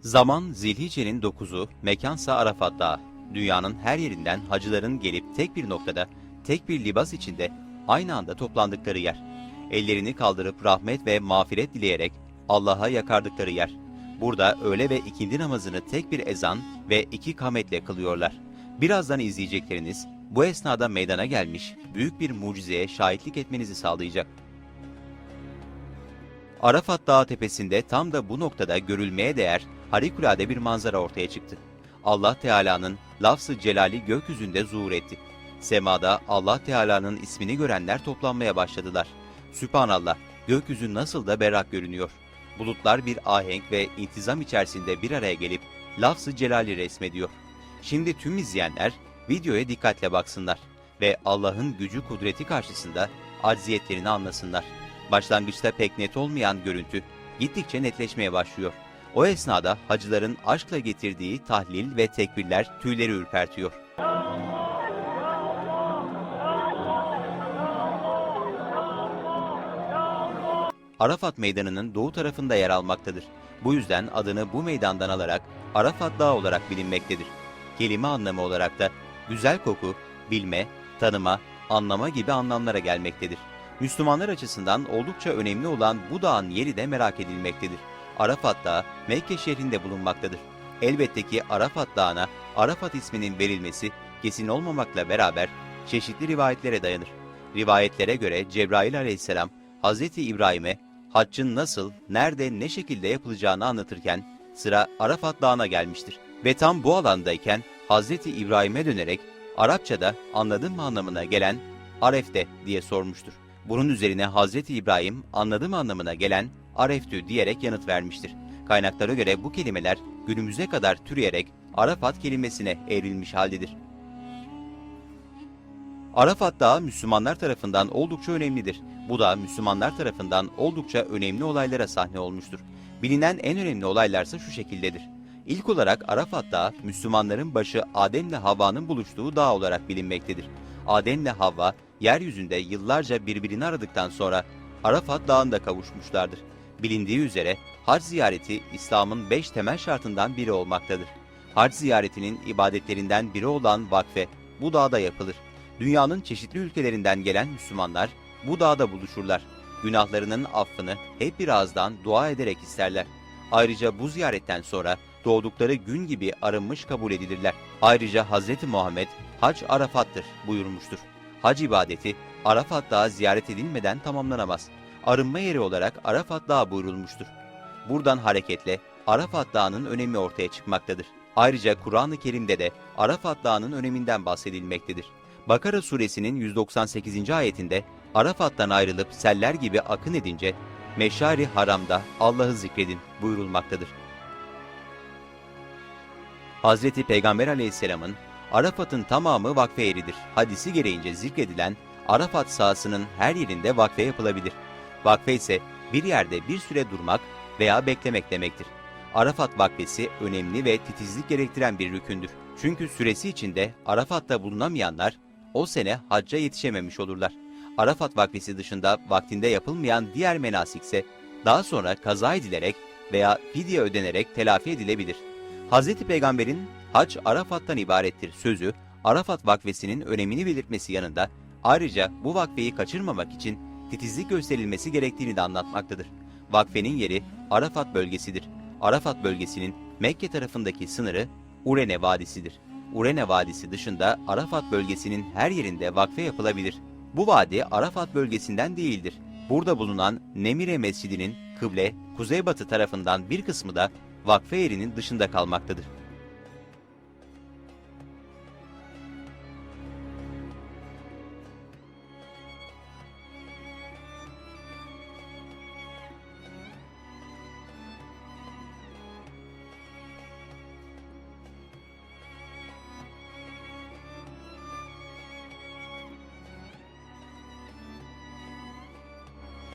Zaman Zilhice'nin 9'u, mekansa Arafat Dağı. Dünyanın her yerinden hacıların gelip tek bir noktada, tek bir libas içinde aynı anda toplandıkları yer. Ellerini kaldırıp rahmet ve mağfiret dileyerek Allah'a yakardıkları yer. Burada öğle ve ikindi namazını tek bir ezan ve iki kametle kılıyorlar. Birazdan izleyecekleriniz bu esnada meydana gelmiş büyük bir mucizeye şahitlik etmenizi sağlayacak. Arafat Dağı tepesinde tam da bu noktada görülmeye değer harikulade bir manzara ortaya çıktı. Allah Teala'nın lafzı celali gökyüzünde zuhur etti. Semada Allah Teala'nın ismini görenler toplanmaya başladılar. Sübhanallah, gökyüzü nasıl da berrak görünüyor. Bulutlar bir ahenk ve intizam içerisinde bir araya gelip lafzı celali resmediyor. Şimdi tüm izleyenler videoya dikkatle baksınlar ve Allah'ın gücü kudreti karşısında acziyetlerini anlasınlar. Başlangıçta pek net olmayan görüntü gittikçe netleşmeye başlıyor. O esnada hacıların aşkla getirdiği tahlil ve tekbirler tüyleri ürpertiyor. Arafat Meydanı'nın doğu tarafında yer almaktadır. Bu yüzden adını bu meydandan alarak Arafat Dağı olarak bilinmektedir. Kelime anlamı olarak da güzel koku, bilme, tanıma, anlama gibi anlamlara gelmektedir. Müslümanlar açısından oldukça önemli olan bu dağın yeri de merak edilmektedir. Arafat Dağı Mekke şehrinde bulunmaktadır. Elbette ki Arafat Dağı'na Arafat isminin verilmesi kesin olmamakla beraber çeşitli rivayetlere dayanır. Rivayetlere göre Cebrail aleyhisselam Hazreti İbrahim'e haccın nasıl, nerede, ne şekilde yapılacağını anlatırken sıra Arafat Dağı'na gelmiştir. Ve tam bu alandayken Hazreti İbrahim'e dönerek Arapçada anladın mı anlamına gelen Aref'te diye sormuştur. Bunun üzerine Hazreti İbrahim anladım anlamına gelen Areftü diyerek yanıt vermiştir. Kaynaklara göre bu kelimeler günümüze kadar türeyerek Arafat kelimesine evrilmiş haldedir. Arafat Dağı Müslümanlar tarafından oldukça önemlidir. Bu da Müslümanlar tarafından oldukça önemli olaylara sahne olmuştur. Bilinen en önemli olaylarsa şu şekildedir. İlk olarak Arafat Dağı, Müslümanların başı Adem'le Havva'nın buluştuğu dağ olarak bilinmektedir. Adem'le Havva, yeryüzünde yıllarca birbirini aradıktan sonra Arafat Dağı'nda kavuşmuşlardır. Bilindiği üzere hac ziyareti İslam'ın beş temel şartından biri olmaktadır. Hac ziyaretinin ibadetlerinden biri olan vakfe bu dağda yapılır. Dünyanın çeşitli ülkelerinden gelen Müslümanlar bu dağda buluşurlar. Günahlarının affını hep bir ağızdan dua ederek isterler. Ayrıca bu ziyaretten sonra doğdukları gün gibi arınmış kabul edilirler. Ayrıca Hz. Muhammed hac Arafat'tır buyurmuştur. Hac ibadeti Arafat Dağı ziyaret edilmeden tamamlanamaz. Arınma yeri olarak Arafat Dağı buyurulmuştur. Buradan hareketle Arafat Dağı'nın önemi ortaya çıkmaktadır. Ayrıca Kur'an-ı Kerim'de de Arafat Dağı'nın öneminden bahsedilmektedir. Bakara suresinin 198. ayetinde Arafat'tan ayrılıp seller gibi akın edince Meşari Haram'da Allah'ı zikredin buyurulmaktadır. Hazreti Peygamber aleyhisselamın Arafat'ın tamamı vakfe yeridir. Hadisi gereğince zikredilen Arafat sahasının her yerinde vakfe yapılabilir. Vakfe ise bir yerde bir süre durmak veya beklemek demektir. Arafat vakfesi önemli ve titizlik gerektiren bir rükündür. Çünkü süresi içinde Arafat'ta bulunamayanlar o sene hacca yetişememiş olurlar. Arafat vakfesi dışında vaktinde yapılmayan diğer menasikse daha sonra kaza edilerek veya fidye ödenerek telafi edilebilir. Hz. Peygamber'in hac Arafat'tan ibarettir sözü Arafat vakfesinin önemini belirtmesi yanında ayrıca bu vakfeyi kaçırmamak için titizlik gösterilmesi gerektiğini de anlatmaktadır. Vakfenin yeri Arafat bölgesidir. Arafat bölgesinin Mekke tarafındaki sınırı Urene Vadisi'dir. Urene Vadisi dışında Arafat bölgesinin her yerinde vakfe yapılabilir. Bu vadi Arafat bölgesinden değildir. Burada bulunan Nemire Mescidi'nin kıble, kuzeybatı tarafından bir kısmı da vakfe yerinin dışında kalmaktadır.